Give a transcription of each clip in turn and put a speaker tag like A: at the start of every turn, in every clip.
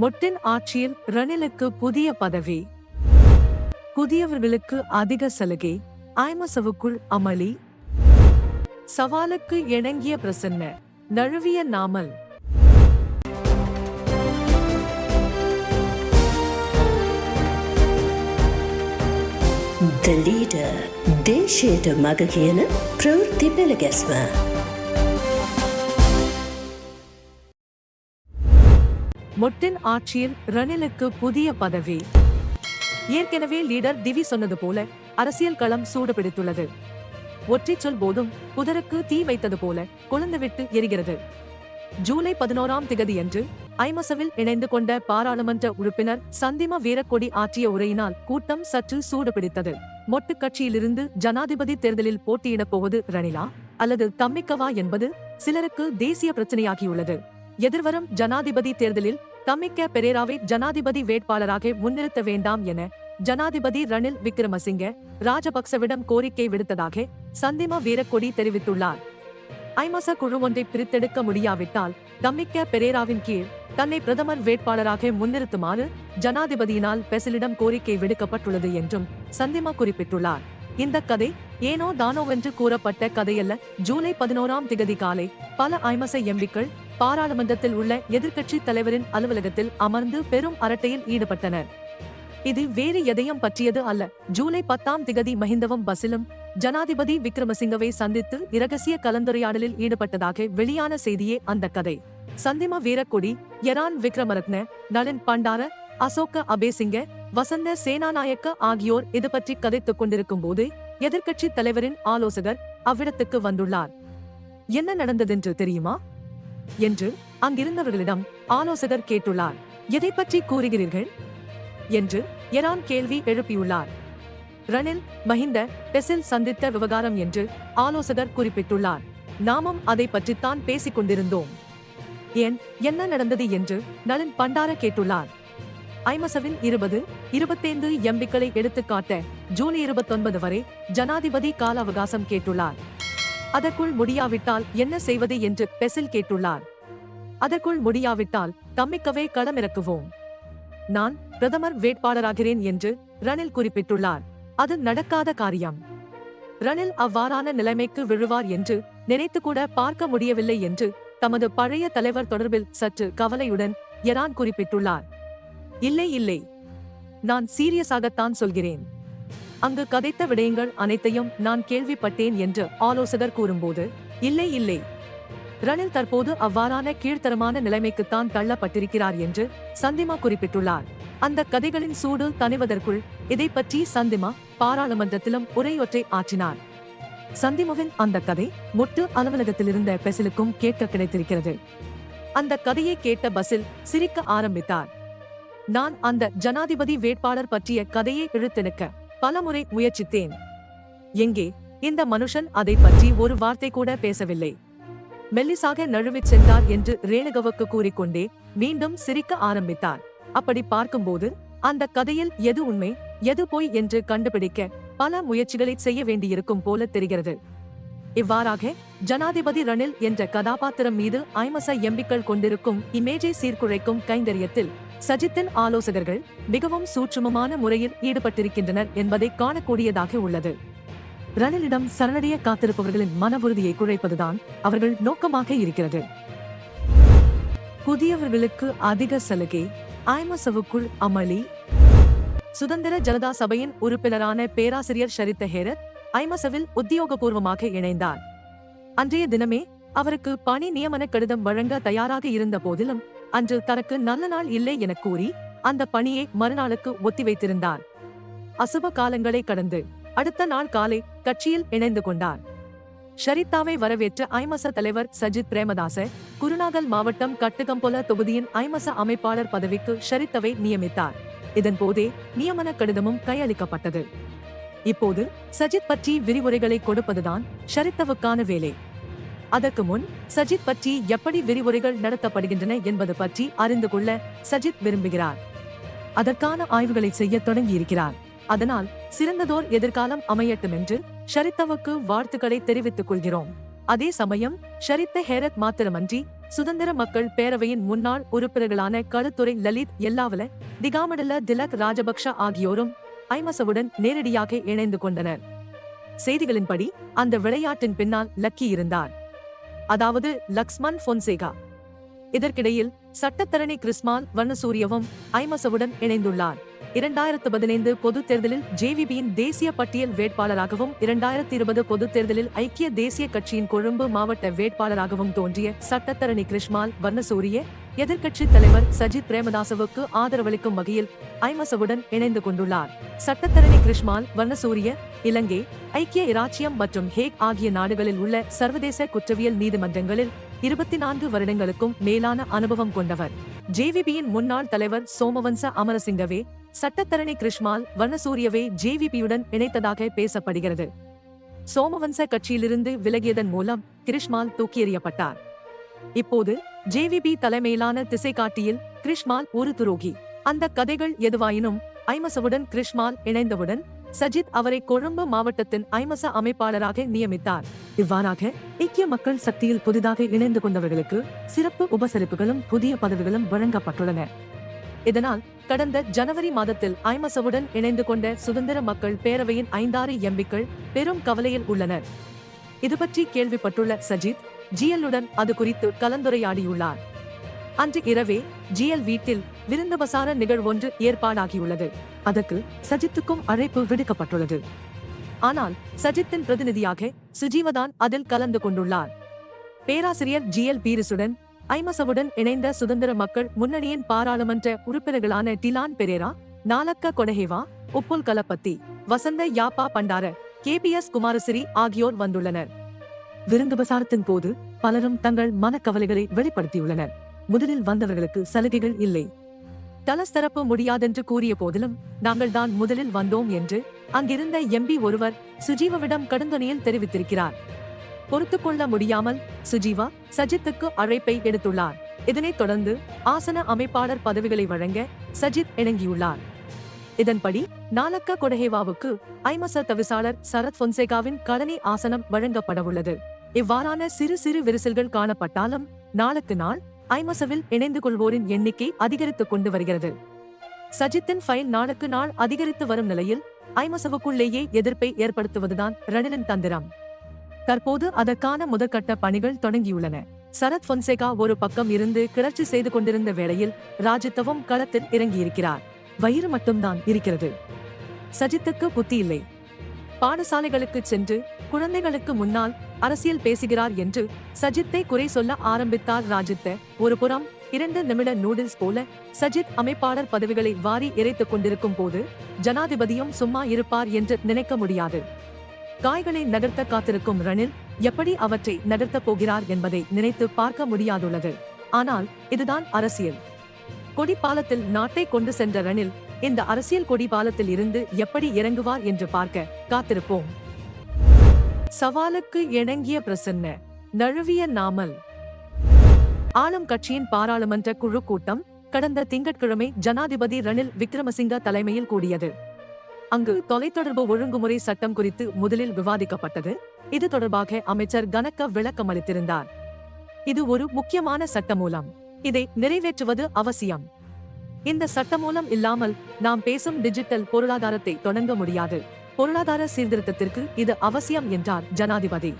A: மொட்டின் ஆட்சியில் ரணிலுக்கு புதிய பதவி. புதியவர்களுக்கு அதிக சலுகை. ஐமசவுக்குள் அமளி. சவாலுக்கு இணங்கிய Prasanna. நழுவிய Namal.
B: The leader, they share the magagana, prove the belagasma.
A: மொட்டின் ஆட்சியில் ரணிலுக்கு புதிய பதவி. ஏற்கனவே லீடர் திவி சொன்னது போல அரசியல் களம் சூடுபிடித்துள்ளது. ஒற்றைச் சொல் போதும் புதருக்கு தீ வைத்தது போல கொழுந்துவிட்டு எரிகிறது. ஜூலை பதினோராம் திகதியன்று ஐமசவில் இணைந்து கொண்ட பாராளுமன்ற உறுப்பினர் சந்திம வீரக்கொடி ஆற்றிய உரையினால் கூட்டம் சற்று சூடுபிடித்தது. மொட்டு கட்சியிலிருந்து ஜனாதிபதி தேர்தலில் போட்டியிடப் போவது ரணிலா அல்லது தம்மிக்கவா என்பது சிலருக்கு தேசிய பிரச்சனையாகியுள்ளது. எதிர்வரும் ஜனாதிபதி தேர்தலில் தம்மிக்க பெரேராவை ஜனாதிபதி வேட்பாளராக முன்னிறுத்த வேண்டாம் என ஜனாதிபதி ரணில் விக்ரமசிங்க ராஜபக்சவிடம் கோரிக்கை விடுத்ததாக சந்திம வீரக்கொடி தெரிவித்துள்ளார். ஐமச குழு ஒன்றை பிரித்தெடுக்க முடியாவிட்டால் தம்மிக்க பெரேராவின் கீழ் தன்னை பிரதமர் வேட்பாளராக முன்னிறுத்துமாறு ஜனாதிபதியினால் பெசலிடம் கோரிக்கை விடுக்கப்பட்டுள்ளது என்றும் சந்திமா குறிப்பிட்டுள்ளார். இந்த கதை ஏனோ தானோவென்று கூறப்பட்ட கதையல்ல. ஜூலை பதினோராம் திகதி காலை பல ஐமச எம்பிக்கள் பாராளுமன்றத்தில் உள்ள எதிர்க்கட்சி தலைவரின் அலுவலகத்தில் அமர்ந்து பெரும் அரட்டையில் ஈடுபட்டனர். இது வேறு எதையும் பற்றியது அல்ல. ஜூலை பத்தாம் திகதி மஹிந்தவும் பசிலும் ஜனாதிபதி விக்ரமசிங்கவை சந்தித்து இரகசிய கலந்துரையாடலில் ஈடுபட்டதாக வெளியான செய்தியே அந்த கதை. சந்திம வீரக்கொடி யரான் விக்ரமரத்ன நளின் பண்டார அசோக அபேசிங்க வசந்த சேனாநாயக்க ஆகியோர் இது பற்றி கதைத்துக் கொண்டிருக்கும் போது எதிர்க்கட்சி தலைவரின் ஆலோசகர் அவ்விடத்துக்கு வந்துள்ளார். என்ன நடந்ததென்று தெரியுமா? என்று அங்கிருந்தவர்களிடம் ஆலோசகர் கேட்டுள்ளார். எதை பற்றி கூறுகிறீர்கள்? என்று எரான் கேள்வி எழுப்பியுள்ளார். ரணில் மஹிந்த பெசில் சந்தித்த விவகாரம் என்று ஆலோசகர் குறிப்பிட்டுள்ளார். நாமும் அதை பற்றித்தான் பேசிக் கொண்டிருந்தோம். ஏன் என்ன நடந்தது? என்று நளின் பண்டார கேட்டுள்ளார். ஐமசவின் இருபது இருபத்தைந்து எம்பிக்களை எடுத்துக்காட்ட ஜூலை இருபத்தொன்பது வரை ஜனாதிபதி கால அவகாசம் கேட்டுள்ளார். அதற்குள் முடியாவிட்டால் என்ன செய்வது என்று பெசில் கேட்டுள்ளார். அதற்குள் முடியாவிட்டால் தம்மிக்கவே களமிறக்குவோம். நான் பிரதமர் வேட்பாளராகிறேன் என்று ரணில் குறிப்பிட்டுள்ளார். அது நடக்காத காரியம். ரணில் அவ்வாறான நிலைமைக்கு விழுவார் என்று நினைத்து கூட பார்க்க முடியவில்லை என்று தமது பழைய தலைவர் தொடர்பில் சற்று கவலையுடன் எரான் குறிப்பிட்டுள்ளார். இல்லை இல்லை. நான் சீரியஸாகத்தான் சொல்கிறேன். அங்கு கதைத்த விடயங்கள் அனைத்தையும் நான் கேள்விப்பட்டேன் என்று ஆலோசகர் கூறும்போது இல்லை இல்லை. ரணில் தற்போது அவ்வாறான கீழ்த்தரமான நிலைமைக்குத்தான் தள்ளப்பட்டிருக்கிறார் என்று சந்திமா குறிப்பிட்டுள்ளார். அந்த கதைகளின் சூடு தணிவதற்குள் இதை பற்றி சந்திமா பாராளுமன்றத்திலும் உரையொற்றை ஆற்றினார். சந்திமுவின் அந்த கதை முட்டு அலுவலகத்தில் இருந்த பெசிலுக்கும் கேட்க கிடைத்திருக்கிறது. அந்த கதையை கேட்ட பசில் சிரிக்க ஆரம்பித்தார். நான் அந்த ஜனாதிபதி வேட்பாளர் பற்றிய கதையை இழுத்தெடுக்க பலமுறை முயற்சித்தேன். எங்கே? இந்த மனுஷன் அதை பற்றி ஒரு வார்த்தை கூட பேசவில்லை. மெல்லிசாக நழுவிச் சென்றார் என்று ரேணுகவுக்கு கூறிக்கொண்டே மீண்டும் சிரிக்க ஆரம்பித்தார். அப்படி பார்க்கும்போது அந்த கதையில் எது உண்மை எது பொய் என்று கண்டுபிடிக்க பல முயற்சிகளை செய்ய வேண்டியிருக்கும் போல தெரிகிறது. இவ்வாறாக ஜனாதிபதி ரணில் என்ற கதாபாத்திரம் மீது ஐமச எம்பிக்கள் கொண்டிருக்கும் இமேஜை சீர்குலைக்கும் கைந்தரியத்தில் சஜித்தின் ஆலோசகர்கள் மிகவும் சூட்சுமமான முறையில் ஈடுபட்டிருக்கின்றனர் என்பதை காணக்கூடியதாக உள்ளது. ரணிலிடம் சரணடைய காத்திருப்பவர்களின் மன உறுதியை குழைப்பதுதான் அவர்கள் நோக்கமாக இருக்கிறது. புதியவர்களுக்கு அதிக சலுகை ஐமசவுக்குள் அமளி. சுதந்திர ஜனதா சபையின் உறுப்பினரான பேராசிரியர் ஷரித்த ஹேரத் ஐமசவில் உத்தியோகபூர்வமாக இணைந்தார். அன்றைய தினமே அவருக்கு பணி நியமன கடிதம் வழங்க தயாராக இருந்த போதிலும் அன்று தனக்கு நல்ல நாள் இல்லை என கூறி அந்த பணியை மறுநாளுக்கு ஒத்திவைத்திருந்தார். அசுப காலங்களை கடந்து அடுத்த நாள் காலை கட்சியில் இணைந்து கொண்டார். ஷரித்தாவை வரவேற்ற ஐமச தலைவர் சஜித் பிரேமதாச குருநாகல் மாவட்டம் கட்டுகம்பொல தொகுதியின் ஐமச அமைப்பாளர் பதவிக்கு ஷரித்தவை நியமித்தார். இதன் போதே நியமன கடிதமும் கையளிக்கப்பட்டது. இப்போது சஜித் பற்றி விரிவுரைகளை கொடுப்பதுதான் ஷரித்தவுக்கான வேலை. அதற்கு முன் சஜித் பற்றி எப்படி விரிவுரைகள் நடத்தப்படுகின்றன என்பது பற்றி அறிந்து கொள்ள சஜித் விரும்புகிறார். அதற்கான ஆய்வுகளை செய்ய தொடங்கியிருக்கிறார். அதனால் சிறந்ததோர் எதிர்காலம் அமையட்டும் என்று ஷரித்தவுக்கு வாழ்த்துக்களை தெரிவித்துக் கொள்கிறோம். அதே சமயம் ஷரித்த ஹேரத் மாத்திரமன்றி சுதந்திர மக்கள் பேரவையின் முன்னாள் உறுப்பினர்களான களுத்துறை லலித் எல்லாவல திகாமடல திலக் ராஜபக்ஷ ஆகியோரும் ஐமசவுடன் நேரடியாக இணைந்து கொண்டனர். செய்திகளின்படி அந்த விளையாட்டின் பின்னால் லக்கி இருந்தார். அதாவது லக்ஸ்மன் பொன்சேகா இதற்கிடையில் சட்டத்தரணி கிறிஸ்மான் வர்ணசூரியவும் ஐமசவுடன் இணைந்துள்ளார். இரண்டாயிரத்து பதினைந்து பொதுத் தேர்தலில் ஜேவிபியின் தேசிய பட்டியல் வேட்பாளராகவும் இரண்டாயிரத்தி இருபது பொதுத் தேர்தலில் ஐக்கிய தேசிய கட்சியின் கொழும்பு மாவட்ட வேட்பாளராகவும் தோன்றிய சட்டத்தரணி கிருஷ்மால் வர்ணசூரிய எதிர்க்கட்சித் தலைவர் சஜித் பிரேமதாசவுக்கு ஆதரவளிக்கும் வகையில் ஐமசவுடன் இணைந்து கொண்டுள்ளார். சட்டத்தரணி கிருஷ்மால் வர்ணசூரிய இலங்கை ஐக்கிய இராச்சியம் மற்றும் ஹேக் ஆகிய நாடுகளில் உள்ள சர்வதேச குற்றவியல் நீதிமன்றங்களில் இருபத்தி நான்கு வருடங்களுக்கும் மேலான அனுபவம் கொண்டவர். ஜேவிபியின் முன்னாள் தலைவர் சோமவன்ச அமரசிங்கவே சட்டத்தரணி கிருஷ்மால் வர்ணசூரியவே ஜேவிபியுடன் இணைத்ததாக பேசப்படுகிறது. சோமவன்ச கட்சியிலிருந்து விலகியதன் மூலம் கிருஷ்மால் தூக்கி எறியப்பட்டார் இப்போது ஜேவிபி தலைமையிலான திசைகாட்டியில் கிருஷ்மால் ஒரு துரோகி. அந்த கதைகள் எதுவாயினும் ஐமசவுடன் கிருஷ்மால் இணைந்தவுடன் சஜித் அவரை கொழும்பு மாவட்டத்தின் ஐமச அமைப்பாளராக நியமித்தார். இவ்வாறாக ஐக்கிய மக்கள் சக்தியில் புதிதாக இணைந்து கொண்டவர்களுக்கு சிறப்பு உபசரிப்புகளும் புதிய பதவிகளும் வழங்கப்பட்டுள்ளன. இதனால் கடந்த ஜனவரி மாதத்தில் ஐமசவுடன் இணைந்து கொண்ட சுதந்திர மக்கள் பேரவையின் ஐந்தாறு எம்பிக்கள் பெரும் கவலையில் உள்ளனர். இது பற்றி கேள்விப்பட்டுள்ள சஜித் ஜிஎல்லுடன் அது குறித்து கலந்துரையாடியுள்ளார். அன்று இரவே ஜிஎல் வீட்டில் விருந்தபசார நிகழ்வொன்று ஏற்பாடாகியுள்ளது. அதற்கு சஜித்துக்கும் அழைப்பு விடுக்கப்பட்டுள்ளது. ஆனால் சஜித்தின் பிரதிநிதியாக சுஜீவதான் அதில் கலந்து கொண்டுள்ளார். பேராசிரியர் ஜிஎல் பீரிசுடன் ஐமசவுடன் இணைந்த சுதந்திர மக்கள் முன்னணியின் பாராளுமன்ற உறுப்பினர்களான டிலான் பெரேரா நாலக்க கொடஹேவா உப்புல் கலப்பத்தி வசந்த யாப்பா பண்டார கேபிஎஸ் குமாரசிறி ஆகியோர் வந்துள்ளனர். விருந்துபசாரத்தின் போது பலரும் தங்கள் மனக்கவலைகளை வெளிப்படுத்தியுள்ளனர். முதலில் வந்தவர்களுக்கு சலுகைகள் இல்லை. தலஸ்தரப்பு முடியாதென்று கூறிய போதிலும் நாங்கள் தான் முதலில் வந்தோம் என்று அங்கிருந்த எம்பி ஒருவர் சுஜீவவிடம் கடுந்தொனியில் தெரிவித்திருக்கிறார். பொறுத்துக் கொள்ள முடியாமல் சுஜீவா சஜித்துக்கு அழைப்பை எடுத்துள்ளார். இதனைத் தொடர்ந்து ஆசன அமைப்பாளர் பதவிகளை வழங்க சஜித் இணங்கியுள்ளார். இதன்படி நாலக்க கொடஹேவாவுக்கு ஐமச தவிசாளர் சரத் பொன்சேகாவின் கடனை ஆசனம் வழங்கப்படவுள்ளது. இவ்வாறான சிறு சிறு விரிசல்கள் காணப்பட்டாலும் நாளுக்கு நாள் ஐமசவில் இணைந்து கொள்வோரின் எண்ணிக்கை அதிகரித்துக் கொண்டு வருகிறது. சஜித்தின் ஃபைல் நாளுக்கு நாள் அதிகரித்து வரும் நிலையில் ஐமசவுக்குள்ளேயே எதிர்ப்பை ஏற்படுத்துவதுதான் ரணிலின் தந்திரம். தற்போது அதற்கான முதற்கட்ட பணிகள் தொடங்கியுள்ளன. சரத் பொன்சேகா ஒரு பக்கம் இருந்து கிளர்ச்சி செய்து கொண்டிருந்த வேளையில் ராஜித்தவும் களத்தில் இறங்கியிருக்கிறார். வயிறு மட்டும்தான் இருக்கிறது. சஜித்துக்கு புத்தி இல்லை பாடசாலைகளுக்கு சென்று குழந்தைகளுக்கு முன்னால் அரசியல் பேசுகிறார் என்று சஜித்தை குறை சொல்ல ஆரம்பித்தார் ராஜித்த. ஒரு புறம் இரண்டு நிமிட நூடுல்ஸ் போல சஜித் அமைப்பாளர் பதவிகளை வாரி இறைத்துக் கொண்டிருக்கும் போது ஜனாதிபதியும் சும்மா இருப்பார் என்று நினைக்க முடியாது. காய்களை நகர்த்த காத்திருக்கும் ரணில் எப்படி அவற்றை நகர்த்தப் போகிறார் என்பதை நினைத்து பார்க்க முடியாதுள்ளது. ஆனால் இதுதான் அரசியல். கொடிப்பாலத்தில் நாட்டை கொண்டு சென்ற ரணில் இந்த அரசியல் கொடிபாலத்தில் இருந்து எப்படி இறங்குவார் என்று பார்க்க காத்திருப்போம். சவாலுக்கு இணங்கிய பிரசன்ன நழுவிய நாமல். ஆளும் கட்சியின் பாராளுமன்ற குழு கூட்டம் கடந்த திங்கட்கிழமை ஜனாதிபதி ரணில் விக்ரமசிங்க தலைமையில் கூடியது. அங்கு தொலைத்தொடர்பு ஒழுங்குமுறை சட்டம் குறித்து முதலில் விவாதிக்கப்பட்டது. இது தொடர்பாக அமைச்சர் கனக்க விளக்கம் அளித்திருந்தார். இது ஒரு முக்கியமான சட்டமூலம் இதை நிறைவேற்றுவது அவசியம். இந்த சட்டமூலம் இல்லாமல் நாம் பேசும் டிஜிட்டல் பொருளாதாரத்தை தொடங்க முடியாது. பொருளாதார சீர்திருத்தத்திற்கு இது அவசியம் என்றார் ஜனாதிபதி.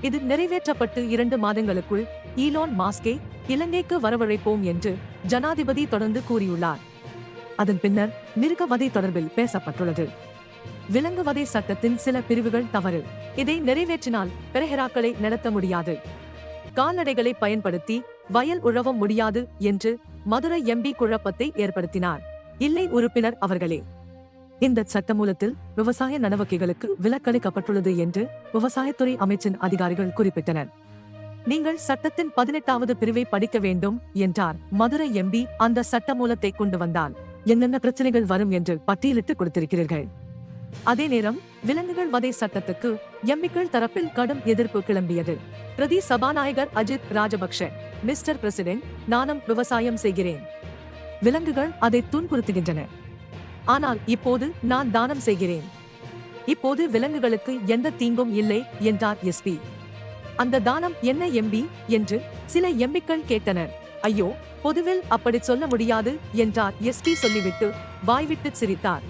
A: இது நிறைவேற்றப்பட்டு இரண்டு மாதங்களுக்குள் ஈலோன் மாஸ்கே இலங்கைக்கு வரவழைப்போம் என்று ஜனாதிபதி தொடர்ந்து கூறியுள்ளார். அதன் பின்னர் மிருகவதை தொடர்பில் பேசப்பட்டுள்ளது. விலங்குவதை சட்டத்தின் சில பிரிவுகள் தவறு. இதை நிறைவேற்றினால் பெரஹெராக்களை நடத்த முடியாது. கால்நடைகளை பயன்படுத்தி வயல் உழவ முடியாது என்று மதுரை எம்பி குழப்பத்தை ஏற்படுத்தினார். இல்லை உறுப்பினர் அவர்களே. இந்த சட்டமூலத்தில் விவசாய நடவடிக்கைகளுக்கு விலக்களிக்கப்பட்டுள்ளது என்று விவசாயத்துறை அமைச்சின் அதிகாரிகள் குறிப்பிட்டனர். நீங்கள் சட்டத்தின் பதினெட்டாவது பிரிவை படிக்க வேண்டும் என்றார். மதுரை எம்பி அந்த சட்டமூலத்தை கொண்டு வந்தால் என்னென்ன பிரச்சனைகள் வரும் என்று பட்டியலிட்டு கொடுத்திருக்கிறீர்கள். அதே நேரம் விலங்குகள் வதை சட்டத்துக்கு எம்பிக்கள் தரப்பில் கடும் எதிர்ப்பு கிளம்பியது. பிரதி சபாநாயகர் அஜித் ராஜபக்ஷ மிஸ்டர் பிரசிடென்ட் நானும் விவசாயம் செய்கிறேன். விலங்குகள் அதை துன்புறுத்துகின்றன. ஆனால் இப்போது நான் தானம் செய்கிறேன். இப்போது விலங்குகளுக்கு எந்த தீங்கும் இல்லை என்றார் எஸ்பி. அந்த தானம் என்ன எம்பி? என்று சில எம்பிக்கள் கேட்டனர். ஐயோ பொதுவில் அப்படி சொல்ல முடியாது என்றார் எஸ்பி சொல்லிவிட்டு வாய்விட்டு சிரித்தார்.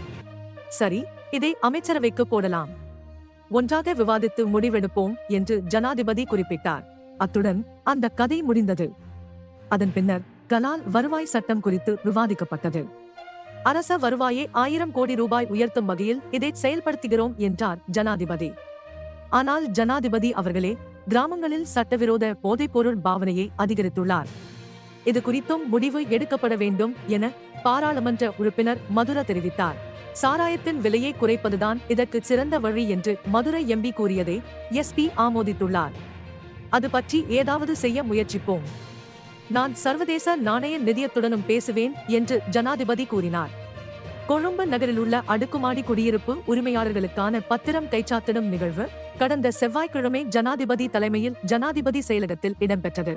A: சரி இதை அமைச்சரவைக்கு போடலாம். ஒன்றாக விவாதித்து முடிவெடுப்போம் என்று ஜனாதிபதி குறிப்பிட்டார். அத்துடன் அந்த கதை முடிந்தது. அதன் பின்னர் கலால் வருவாய் சட்டம் குறித்து விவாதிக்கப்பட்டது. அரச வருவாயை ஆயிரம் கோடி ரூபாய் உயர்த்தும் வகையில் இதை செயல்படுத்துகிறோம் என்றார் ஜனாதிபதி. ஆனால் ஜனாதிபதி அவர்களே கிராமங்களில் சட்டவிரோத போதைப்பொருள் பாவனையை அதிகரித்துள்ளார். இது குறித்தும் முடிவு எடுக்கப்பட வேண்டும் என பாராளுமன்ற உறுப்பினர் மதுர தெரிவித்தார். சாராயத்தின் விலையை குறைப்பதுதான் இதற்கு சிறந்த வழி என்று மதுரை எம்பி கூறியதை எஸ்பி ஆமோதித்துள்ளார். அது பற்றி ஏதாவது செய்ய முயற்சிப்போம். நான் சர்வதேச நாணய நிதியத்துடனும் பேசுவேன் என்று ஜனாதிபதி கூறினார். கொழும்பு நகரில் உள்ள அடுக்குமாடி குடியிருப்பு உரிமையாளர்களுக்கான பத்திரம் கைச்சாத்திடும் நிகழ்வு கடந்த செவ்வாய்க்கிழமை ஜனாதிபதி தலைமையில் ஜனாதிபதி செயலகத்தில் இடம்பெற்றது.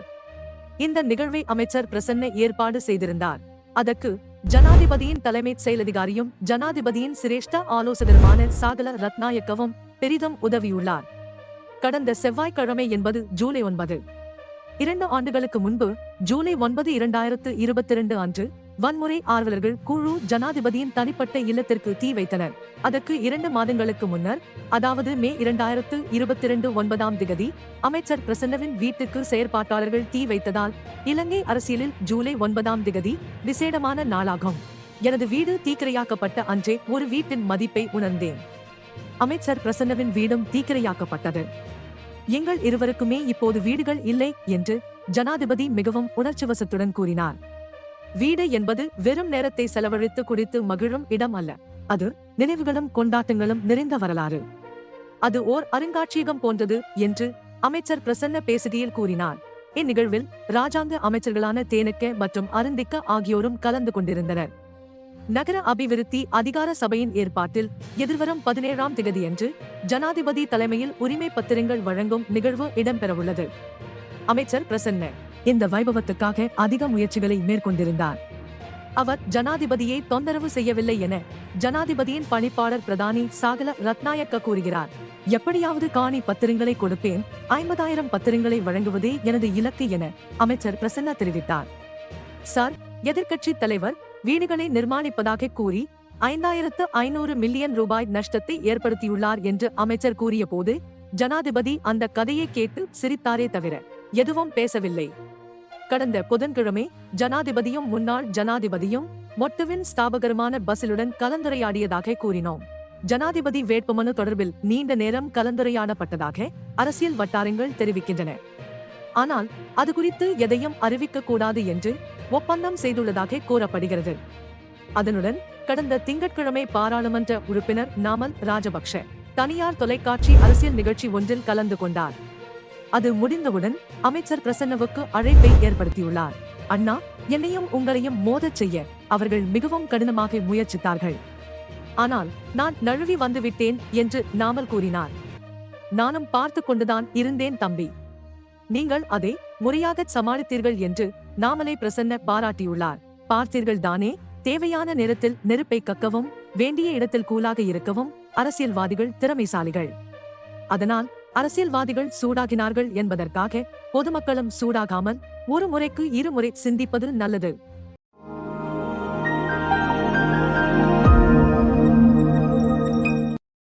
A: இந்த நிகழ்வை அமைச்சர் பிரசன்ன ஏற்பாடு செய்திருந்தார். அதற்கு ஜனாதிபதியின் தலைமை செயலதிகாரியும் ஜனாதிபதியின் சிரேஷ்ட ஆலோசகருமான சாகல ரத்நாயக்கவும் பெரிதும் உதவியுள்ளார். கடந்த செவ்வாய்க்கிழமை என்பது ஜூலை ஒன்பது. இரண்டு ஆண்டுகளுக்கு முன்பு ஜூலை ஒன்பது இரண்டாயிரத்து இருபத்தி இரண்டு அன்று வன்முறை ஆர்வலர்கள் குழு ஜனாதிபதியின் தனிப்பட்ட இல்லத்திற்கு தீ வைத்தனர். அதற்கு இரண்டு மாதங்களுக்கு முன்னர் அதாவது மே இரண்டாயிரத்து இருபத்தி இரண்டு ஒன்பதாம் திகதி அமைச்சர் பிரசன்னவின் வீட்டுக்கு செயற்பாட்டாளர்கள் தீ வைத்ததால் இலங்கை அரசியலில் ஜூலை ஒன்பதாம் திகதி விசேடமான நாளாகும். எனது வீடு தீக்கிரையாக்கப்பட்ட அன்றே ஒரு வீட்டின் மதிப்பை உணர்ந்தேன். அமைச்சர் பிரசன்னவின் வீடும் தீக்கிரையாக்கப்பட்டது. எங்கள் இருவருக்குமே இப்போது வீடுகள் இல்லை என்று ஜனாதிபதி மிகவும் உணர்ச்சிவசத்துடன் கூறினார். வீடு என்பது வெறும் நேரத்தை செலவழித்து குறித்து மகிழும் இடம் அல்ல. அது நினைவுகளும் கொண்டாட்டங்களும் நிறைந்த வரலாறு. அது ஓர் அருங்காட்சியகம் போன்றது என்று அமைச்சர் பிரசன்ன பேசுகையில் கூறினார். இந்நிகழ்வில் ராஜாங்க அமைச்சர்களான தேனக்க மற்றும் அருந்திக்க ஆகியோரும் கலந்து கொண்டிருந்தனர். நகர அபிவிருத்தி அதிகார சபையின் ஏற்பாட்டில் எதிர்வரும் பதினேழாம் திகதியன்று ஜனாதிபதி தலைமையில் உரிமை பத்திரங்கள் வழங்கும் நிகழ்வு இடம்பெறவுள்ளது. அமைச்சர் பிரசன்ன இந்த வைபவத்துக்காக அதிக முயற்சிகளை மேற்கொண்டிருந்தார். அவர் ஜனாதிபதியை தொந்தரவு செய்யவில்லை என ஜனாதிபதியின் பணிப்பாளர் பிரதானி சாகல ரத்நாயக்க கூறுகிறார். எப்படியாவது காணி பத்திரங்களை கொடுப்பேன் ஐம்பதாயிரம் பத்திரங்களை வழங்குவதே எனது இலக்கு என அமைச்சர் பிரசன்னா தெரிவித்தார். சார் எதிர்க்கட்சி தலைவர் வீடுகளை நிர்மாணிப்பதாக கூறி ஐந்தாயிரத்து ஐநூறு மில்லியன் ரூபாய் நஷ்டத்தை ஏற்படுத்தியுள்ளார் என்று அமைச்சர் கூறிய போது ஜனாதிபதி அந்த கதையை கேட்டு சிரித்தாரே தவிர எதுவும் பேசவில்லை. கடந்த புதன்கிழமை ஜனாதிபதியும் முன்னாள் ஜனாதிபதியும் மொட்டுவின் ஸ்தாபகருமான பசிலுடன் கலந்துரையாடியதாக கூறினோம். ஜனாதிபதி வேட்புமனு தொடர்பில் நீண்ட நேரம் கலந்துரையாடப்பட்டதாக அரசியல் வட்டாரங்கள் தெரிவிக்கின்றன. ஆனால் அது குறித்து எதையும் அறிவிக்க கூடாது என்று ஒப்பந்தம் செய்துள்ளதாக கூறப்படுகிறது. அதனுடன் கடந்த திங்கட்கிழமை பாராளுமன்ற உறுப்பினர் நாமல் ராஜபக்ஷ தனியார் தொலைக்காட்சி அரசியல் நிகழ்ச்சி ஒன்றில் கலந்து கொண்டார். அது முடிந்தவுடன் அமைச்சர் பிரசன்னவுக்கு அழைப்பை ஏற்படுத்தியுள்ளார். அண்ணா என்னையும் உங்களையும் மோதச் செய்ய அவர்கள் மிகவும் கடினமாக முயற்சித்தார்கள். ஆனால் நான் நழுவி வந்துவிட்டேன் என்று நாமல் கூறினார். நானும் பார்த்து கொண்டுதான் இருந்தேன் தம்பி. நீங்கள் அதை முறையாக சமாளித்தீர்கள் என்று நாமலை பிரசன்ன பாராட்டியுள்ளார். பார்த்தீர்கள் தானே தேவையான நேரத்தில் நெருப்பை கக்கவும் வேண்டிய இடத்தில் கூலாக இருக்கவும் அரசியல்வாதிகள் திறமைசாலிகள். அதனால் அரசியல்வாதிகள் சூடாகினார்கள் என்பதற்காக பொதுமக்களும் சூடாகாமல் ஒரு முறைக்கு இருமுறை சிந்திப்பது நல்லது.